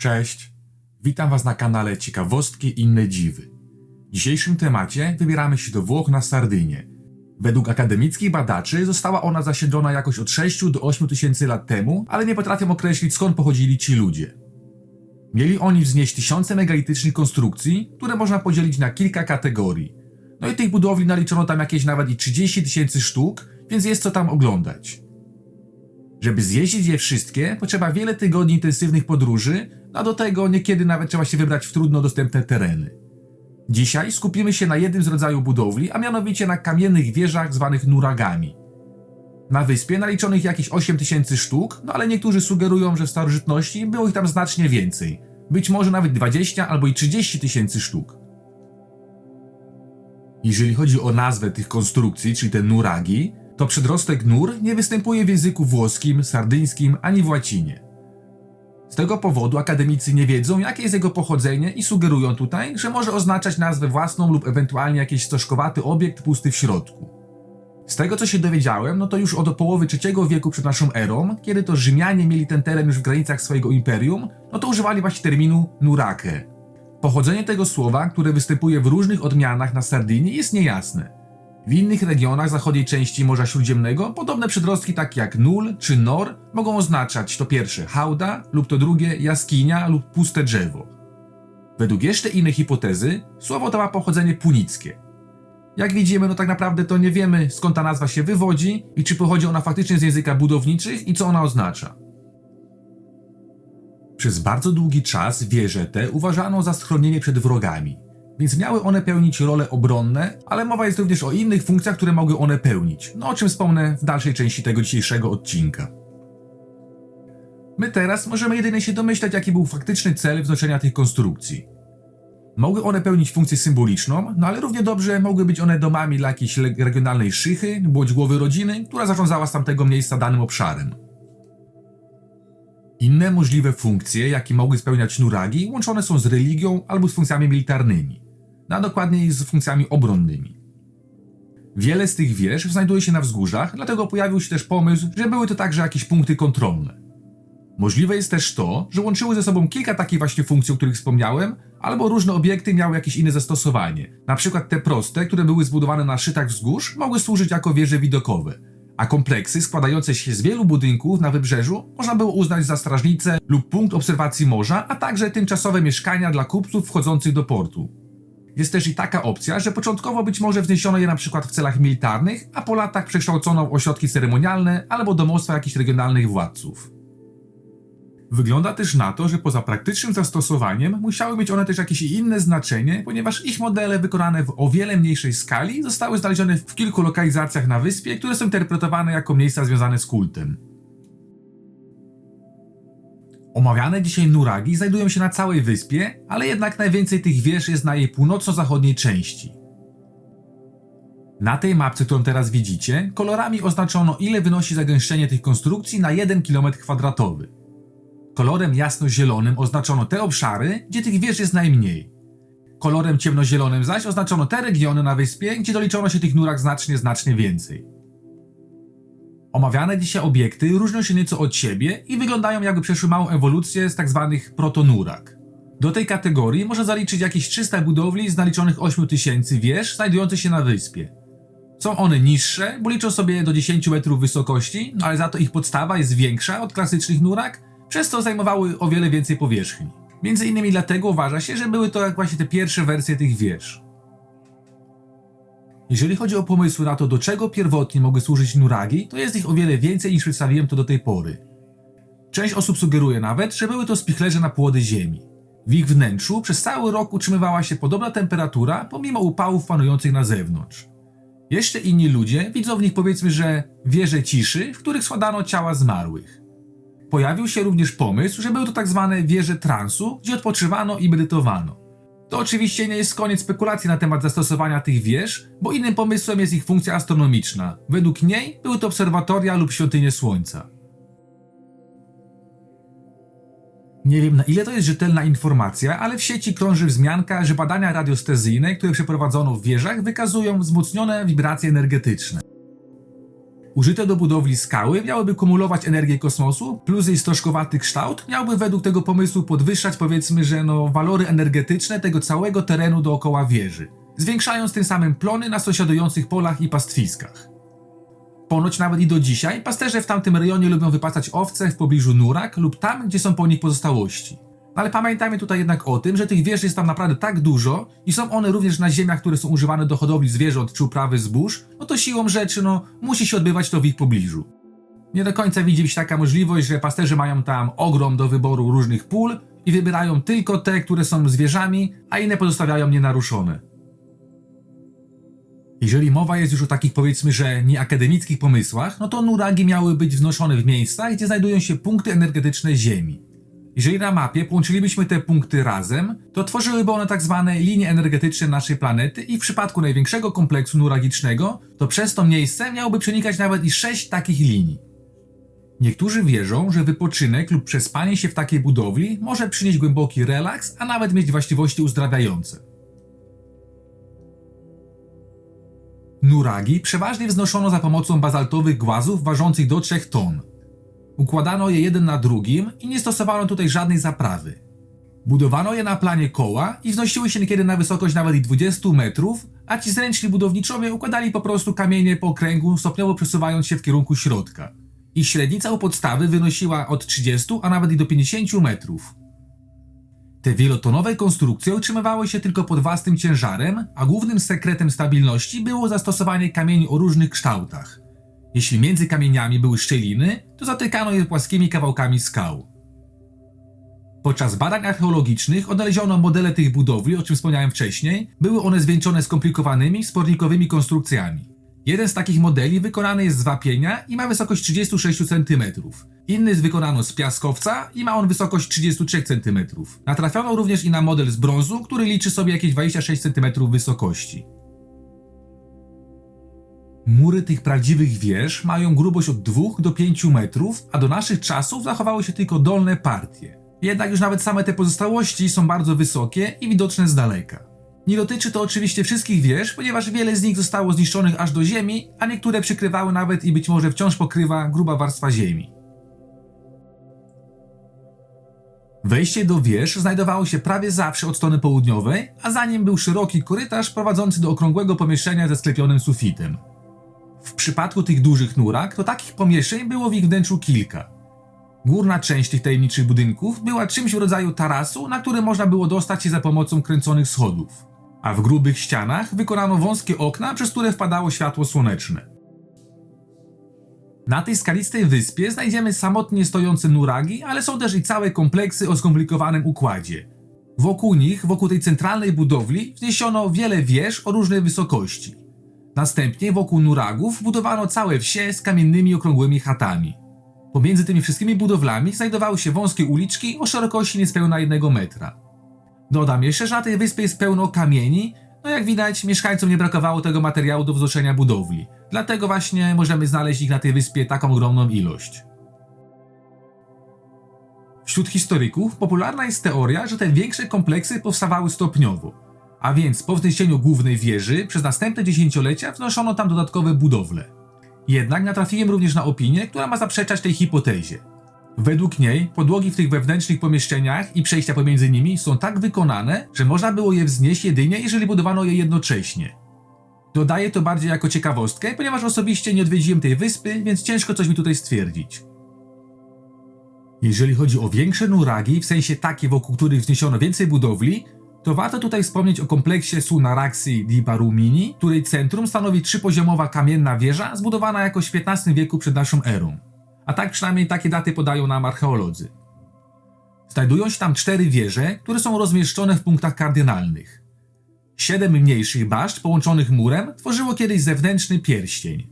Cześć, witam Was na kanale Ciekawostki i inne dziwy. W dzisiejszym temacie wybieramy się do Włoch na Sardynię. Według akademickich badaczy została ona zasiedlona jakoś od 6 do 8 tysięcy lat temu, ale nie potrafią określić skąd pochodzili ci ludzie. Mieli oni wznieść tysiące megalitycznych konstrukcji, które można podzielić na kilka kategorii. No i tych budowli naliczono tam jakieś nawet i 30 tysięcy sztuk, więc jest co tam oglądać. Żeby zjeździć je wszystkie, potrzeba wiele tygodni intensywnych podróży, a do tego niekiedy nawet trzeba się wybrać w trudno dostępne tereny. Dzisiaj skupimy się na jednym z rodzajów budowli, a mianowicie na kamiennych wieżach zwanych nuragami. Na wyspie naliczonych jakieś 8 tysięcy sztuk, no ale niektórzy sugerują, że w starożytności było ich tam znacznie więcej. Być może nawet 20 albo i 30 tysięcy sztuk. Jeżeli chodzi o nazwę tych konstrukcji, czyli te nuragi, to przedrostek nur nie występuje w języku włoskim, sardyńskim ani w łacinie. Z tego powodu akademicy nie wiedzą, jakie jest jego pochodzenie i sugerują tutaj, że może oznaczać nazwę własną lub ewentualnie jakiś stożkowaty obiekt pusty w środku. Z tego co się dowiedziałem, no to już od połowy III wieku przed naszą erą, kiedy to Rzymianie mieli ten teren już w granicach swojego imperium, no to używali właśnie terminu nurake. Pochodzenie tego słowa, które występuje w różnych odmianach na Sardynii jest niejasne. W innych regionach zachodniej części Morza Śródziemnego podobne przedrostki takie jak nul czy nor mogą oznaczać to pierwsze hałda lub to drugie jaskinia lub puste drzewo. Według jeszcze innej hipotezy słowo to ma pochodzenie punickie. Jak widzimy, no tak naprawdę to nie wiemy skąd ta nazwa się wywodzi i czy pochodzi ona faktycznie z języka budowniczych i co ona oznacza. Przez bardzo długi czas wieże te uważano za schronienie przed wrogami, więc miały one pełnić role obronne, ale mowa jest również o innych funkcjach, które mogły one pełnić, no o czym wspomnę w dalszej części tego dzisiejszego odcinka. My teraz możemy jedynie się domyślać, jaki był faktyczny cel wznoszenia tych konstrukcji. Mogły one pełnić funkcję symboliczną, no ale równie dobrze mogły być one domami dla jakiejś regionalnej szychy bądź głowy rodziny, która zarządzała z tamtego miejsca danym obszarem. Inne możliwe funkcje, jakie mogły spełniać nuragi, łączone są z religią albo z funkcjami militarnymi, a dokładniej z funkcjami obronnymi. Wiele z tych wież znajduje się na wzgórzach, dlatego pojawił się też pomysł, że były to także jakieś punkty kontrolne. Możliwe jest też to, że łączyły ze sobą kilka takich właśnie funkcji, o których wspomniałem, albo różne obiekty miały jakieś inne zastosowanie. Na przykład te proste, które były zbudowane na szczytach wzgórz, mogły służyć jako wieże widokowe, a kompleksy składające się z wielu budynków na wybrzeżu można było uznać za strażnicę lub punkt obserwacji morza, a także tymczasowe mieszkania dla kupców wchodzących do portu. Jest też i taka opcja, że początkowo być może wzniesiono je na przykład w celach militarnych, a po latach przekształcono w ośrodki ceremonialne albo domostwa jakichś regionalnych władców. Wygląda też na to, że poza praktycznym zastosowaniem musiały mieć one też jakieś inne znaczenie, ponieważ ich modele wykonane w o wiele mniejszej skali zostały znalezione w kilku lokalizacjach na wyspie, które są interpretowane jako miejsca związane z kultem. Omawiane dzisiaj nuragi znajdują się na całej wyspie, ale jednak najwięcej tych wież jest na jej północno-zachodniej części. Na tej mapce, którą teraz widzicie, kolorami oznaczono ile wynosi zagęszczenie tych konstrukcji na 1 km2. Kolorem jasno-zielonym oznaczono te obszary, gdzie tych wież jest najmniej. Kolorem ciemnozielonym zaś oznaczono te regiony na wyspie, gdzie doliczono się tych nurag znacznie, znacznie więcej. Omawiane dzisiaj obiekty różnią się nieco od siebie i wyglądają jakby przeszły małą ewolucję z tzw. protonurag. Do tej kategorii można zaliczyć jakieś 300 budowli z naliczonych 8000 wież znajdujących się na wyspie. Są one niższe, bo liczą sobie do 10 metrów wysokości, no ale za to ich podstawa jest większa od klasycznych nurag, przez co zajmowały o wiele więcej powierzchni. Między innymi dlatego uważa się, że były to jak właśnie te pierwsze wersje tych wież. Jeżeli chodzi o pomysły na to, do czego pierwotnie mogły służyć nuragi, to jest ich o wiele więcej niż przedstawiłem to do tej pory. Część osób sugeruje nawet, że były to spichlerze na płody ziemi. W ich wnętrzu przez cały rok utrzymywała się podobna temperatura, pomimo upałów panujących na zewnątrz. Jeszcze inni ludzie widzą w nich powiedzmy, że wieże ciszy, w których składano ciała zmarłych. Pojawił się również pomysł, że były to tak zwane wieże transu, gdzie odpoczywano i medytowano. To oczywiście nie jest koniec spekulacji na temat zastosowania tych wież, bo innym pomysłem jest ich funkcja astronomiczna. Według niej były to obserwatoria lub świątynie Słońca. Nie wiem na ile to jest rzetelna informacja, ale w sieci krąży wzmianka, że badania radiostezyjne, które przeprowadzono w wieżach, wykazują wzmocnione wibracje energetyczne. Użyte do budowli skały miałyby kumulować energię kosmosu, plus jej stroszkowaty kształt miałby według tego pomysłu podwyższać powiedzmy, że no walory energetyczne tego całego terenu dookoła wieży, zwiększając tym samym plony na sąsiadujących polach i pastwiskach. Ponoć nawet i do dzisiaj pasterze w tamtym rejonie lubią wypasać owce w pobliżu Nurak lub tam, gdzie są po nich pozostałości. Ale pamiętajmy tutaj jednak o tym, że tych wież jest tam naprawdę tak dużo i są one również na ziemiach, które są używane do hodowli zwierząt czy uprawy zbóż, no to siłą rzeczy, no, musi się odbywać to w ich pobliżu. Nie do końca widzi się taka możliwość, że pasterze mają tam ogrom do wyboru różnych pól i wybierają tylko te, które są zwierzami, a inne pozostawiają nienaruszone. Jeżeli mowa jest już o takich powiedzmy, że nieakademickich pomysłach, no to nuragi miały być wznoszone w miejsca, gdzie znajdują się punkty energetyczne Ziemi. Jeżeli na mapie połączylibyśmy te punkty razem, to tworzyłyby one tak zwane linie energetyczne naszej planety i w przypadku największego kompleksu nuragicznego, to przez to miejsce miałoby przenikać nawet i sześć takich linii. Niektórzy wierzą, że wypoczynek lub przespanie się w takiej budowli może przynieść głęboki relaks, a nawet mieć właściwości uzdrawiające. Nuragi przeważnie wznoszono za pomocą bazaltowych głazów ważących do 3 ton. Układano je jeden na drugim i nie stosowano tutaj żadnej zaprawy. Budowano je na planie koła i wznosiły się niekiedy na wysokość nawet i 20 metrów, a ci zręczni budowniczowie układali po prostu kamienie po okręgu, stopniowo przesuwając się w kierunku środka. Ich średnica u podstawy wynosiła od 30, a nawet i do 50 metrów. Te wielotonowe konstrukcje utrzymywały się tylko pod własnym ciężarem, a głównym sekretem stabilności było zastosowanie kamieni o różnych kształtach. Jeśli między kamieniami były szczeliny, to zatykano je płaskimi kawałkami skał. Podczas badań archeologicznych odnaleziono modele tych budowli, o czym wspomniałem wcześniej. Były one zwieńczone skomplikowanymi, spornikowymi konstrukcjami. Jeden z takich modeli wykonany jest z wapienia i ma wysokość 36 cm. Inny wykonano z piaskowca i ma on wysokość 33 cm. Natrafiono również i na model z brązu, który liczy sobie jakieś 26 cm wysokości. Mury tych prawdziwych wież mają grubość od 2 do 5 metrów, a do naszych czasów zachowały się tylko dolne partie. Jednak już nawet same te pozostałości są bardzo wysokie i widoczne z daleka. Nie dotyczy to oczywiście wszystkich wież, ponieważ wiele z nich zostało zniszczonych aż do ziemi, a niektóre przykrywały nawet i być może wciąż pokrywa gruba warstwa ziemi. Wejście do wież znajdowało się prawie zawsze od strony południowej, a za nim był szeroki korytarz prowadzący do okrągłego pomieszczenia ze sklepionym sufitem. W przypadku tych dużych nurak, to takich pomieszczeń było w ich wnętrzu kilka. Górna część tych tajemniczych budynków była czymś w rodzaju tarasu, na który można było dostać się za pomocą kręconych schodów. A w grubych ścianach wykonano wąskie okna, przez które wpadało światło słoneczne. Na tej skalistej wyspie znajdziemy samotnie stojące nuragi, ale są też i całe kompleksy o skomplikowanym układzie. Wokół nich, wokół tej centralnej budowli, wzniesiono wiele wież o różnej wysokości. Następnie wokół nuragów budowano całe wsie z kamiennymi okrągłymi chatami. Pomiędzy tymi wszystkimi budowlami znajdowały się wąskie uliczki o szerokości niespełna jednego metra. Dodam jeszcze, że na tej wyspie jest pełno kamieni, no jak widać mieszkańcom nie brakowało tego materiału do wznoszenia budowli, dlatego właśnie możemy znaleźć ich na tej wyspie taką ogromną ilość. Wśród historyków popularna jest teoria, że te większe kompleksy powstawały stopniowo, a więc po wzniesieniu głównej wieży przez następne dziesięciolecia wnoszono tam dodatkowe budowle. Jednak natrafiłem również na opinię, która ma zaprzeczać tej hipotezie. Według niej podłogi w tych wewnętrznych pomieszczeniach i przejścia pomiędzy nimi są tak wykonane, że można było je wznieść jedynie, jeżeli budowano je jednocześnie. Dodaję to bardziej jako ciekawostkę, ponieważ osobiście nie odwiedziłem tej wyspy, więc ciężko coś mi tutaj stwierdzić. Jeżeli chodzi o większe nuragi, w sensie takie, wokół których wzniesiono więcej budowli, to warto tutaj wspomnieć o kompleksie Sunaraxi di Barumini, której centrum stanowi trzypoziomowa kamienna wieża zbudowana jakoś w XV wieku przed naszą erą. A tak przynajmniej takie daty podają nam archeolodzy. Znajdują się tam cztery wieże, które są rozmieszczone w punktach kardynalnych. Siedem mniejszych baszt połączonych murem tworzyło kiedyś zewnętrzny pierścień.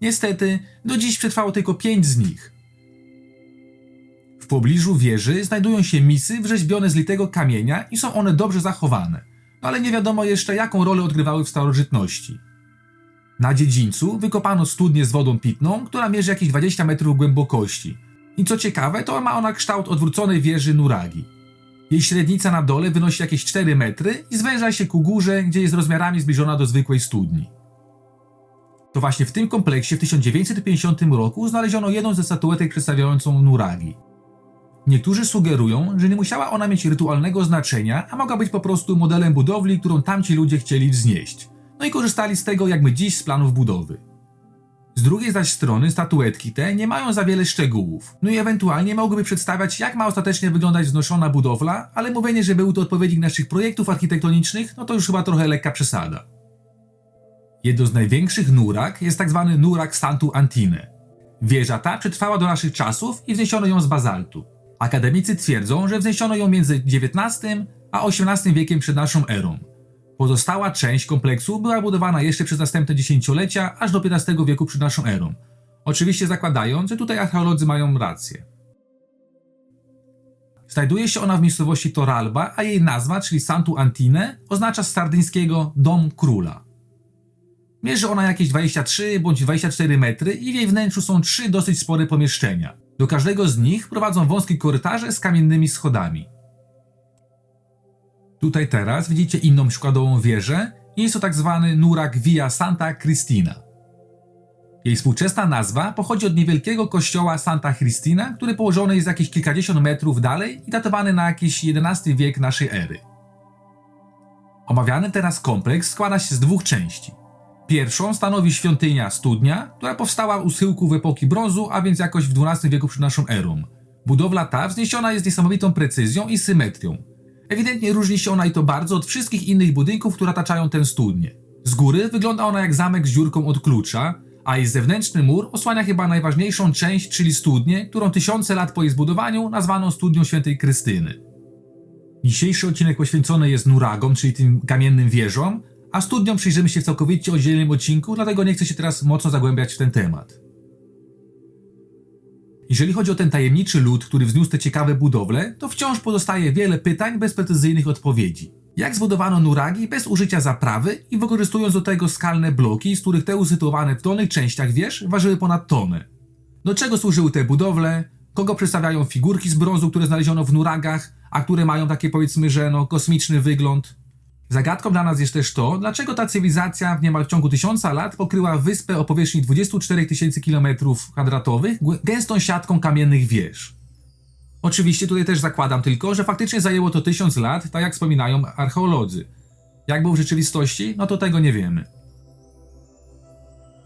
Niestety, do dziś przetrwało tylko pięć z nich. Pobliżu wieży znajdują się misy wrzeźbione z litego kamienia i są one dobrze zachowane, ale nie wiadomo jeszcze jaką rolę odgrywały w starożytności. Na dziedzińcu wykopano studnię z wodą pitną, która mierzy jakieś 20 metrów głębokości. I co ciekawe, to ma ona kształt odwróconej wieży Nuragi. Jej średnica na dole wynosi jakieś 4 metry i zwęża się ku górze, gdzie jest rozmiarami zbliżona do zwykłej studni. To właśnie w tym kompleksie w 1950 roku znaleziono jedną ze statuetek przedstawiającą Nuragi. Niektórzy sugerują, że nie musiała ona mieć rytualnego znaczenia, a mogła być po prostu modelem budowli, którą tamci ludzie chcieli wznieść. No i korzystali z tego jak my dziś z planów budowy. Z drugiej zaś strony statuetki te nie mają za wiele szczegółów, no i ewentualnie mogłyby przedstawiać jak ma ostatecznie wyglądać wznoszona budowla, ale mówienie, że był to odpowiednik naszych projektów architektonicznych, no to już chyba trochę lekka przesada. Jedną z największych nurak jest tzw. nurak Santu Antine. Wieża ta przetrwała do naszych czasów i wzniesiono ją z bazaltu. Akademicy twierdzą, że wzniesiono ją między XIX a XVIII wiekiem przed naszą erą. Pozostała część kompleksu była budowana jeszcze przez następne dziesięciolecia, aż do XV wieku przed naszą erą. Oczywiście zakładając, że tutaj archeolodzy mają rację. Znajduje się ona w miejscowości Toralba, a jej nazwa, czyli Santu Antine, oznacza z sardyńskiego dom króla. Mierzy ona jakieś 23 bądź 24 metry i w jej wnętrzu są trzy dosyć spore pomieszczenia. Do każdego z nich prowadzą wąskie korytarze z kamiennymi schodami. Tutaj teraz widzicie inną przykładową wieżę i jest to tak zwany nurak Via Santa Cristina. Jej współczesna nazwa pochodzi od niewielkiego kościoła Santa Cristina, który położony jest jakieś kilkadziesiąt metrów dalej i datowany na jakiś XI wiek naszej ery. Omawiany teraz kompleks składa się z dwóch części. Pierwszą stanowi świątynia studnia, która powstała u schyłków epoki brązu, a więc jakoś w XII wieku przed naszą erą. Budowla ta wzniesiona jest niesamowitą precyzją i symetrią. Ewidentnie różni się ona i to bardzo od wszystkich innych budynków, które otaczają tę studnię. Z góry wygląda ona jak zamek z dziurką od klucza, a jej zewnętrzny mur osłania chyba najważniejszą część, czyli studnię, którą tysiące lat po jej zbudowaniu nazwano studnią świętej Krystyny. Dzisiejszy odcinek poświęcony jest nuragom, czyli tym kamiennym wieżom, a studniom przyjrzymy się w całkowicie oddzielnym odcinku, dlatego nie chcę się teraz mocno zagłębiać w ten temat. Jeżeli chodzi o ten tajemniczy lud, który wzniósł te ciekawe budowle, to wciąż pozostaje wiele pytań bez precyzyjnych odpowiedzi. Jak zbudowano nuragi bez użycia zaprawy i wykorzystując do tego skalne bloki, z których te usytuowane w dolnych częściach wież ważyły ponad tonę? Do czego służyły te budowle? Kogo przedstawiają figurki z brązu, które znaleziono w nuragach, a które mają takie powiedzmy, że no kosmiczny wygląd? Zagadką dla nas jest też to, dlaczego ta cywilizacja w niemal ciągu tysiąca lat pokryła wyspę o powierzchni 24 tysięcy km2 gęstą siatką kamiennych wież. Oczywiście tutaj też zakładam tylko, że faktycznie zajęło to tysiąc lat, tak jak wspominają archeolodzy. Jak było w rzeczywistości, no to tego nie wiemy.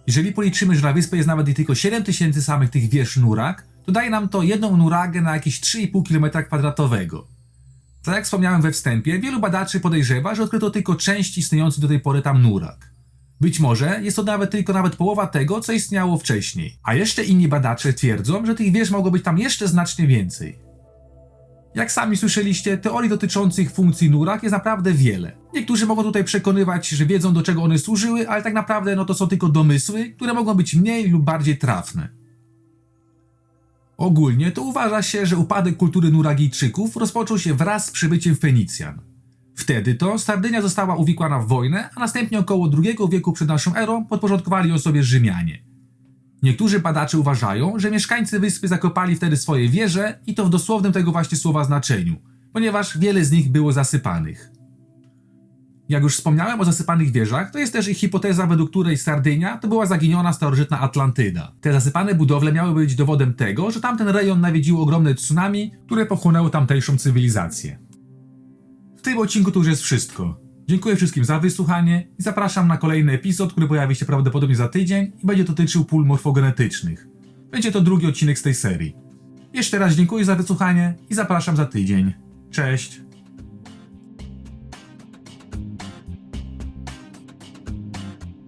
Jeżeli policzymy, że na wyspie jest nawet i tylko 7 tysięcy samych tych wież nurak, to daje nam to jedną nuragę na jakieś 3,5 km2. Tak jak wspomniałem we wstępie, wielu badaczy podejrzewa, że odkryto tylko część istniejący do tej pory tam nurak. Być może jest to nawet tylko nawet połowa tego, co istniało wcześniej. A jeszcze inni badacze twierdzą, że tych wież mogło być tam jeszcze znacznie więcej. Jak sami słyszeliście, teorii dotyczących funkcji nurak jest naprawdę wiele. Niektórzy mogą tutaj przekonywać, że wiedzą do czego one służyły, ale tak naprawdę no to są tylko domysły, które mogą być mniej lub bardziej trafne. Ogólnie to uważa się, że upadek kultury Nuragijczyków rozpoczął się wraz z przybyciem Fenicjan. Wtedy to Sardynia została uwikłana w wojnę, a następnie około II wieku przed naszą erą podporządkowali ją sobie Rzymianie. Niektórzy badacze uważają, że mieszkańcy wyspy zakopali wtedy swoje wieże i to w dosłownym tego właśnie słowa znaczeniu, ponieważ wiele z nich było zasypanych. Jak już wspomniałem o zasypanych wieżach, to jest też ich hipoteza, według której Sardynia to była zaginiona starożytna Atlantyda. Te zasypane budowle miały być dowodem tego, że tamten rejon nawiedziło ogromne tsunami, które pochłonęło tamtejszą cywilizację. W tym odcinku to już jest wszystko. Dziękuję wszystkim za wysłuchanie i zapraszam na kolejny epizod, który pojawi się prawdopodobnie za tydzień i będzie dotyczył pól morfogenetycznych. Będzie to drugi odcinek z tej serii. Jeszcze raz dziękuję za wysłuchanie i zapraszam za tydzień. Cześć!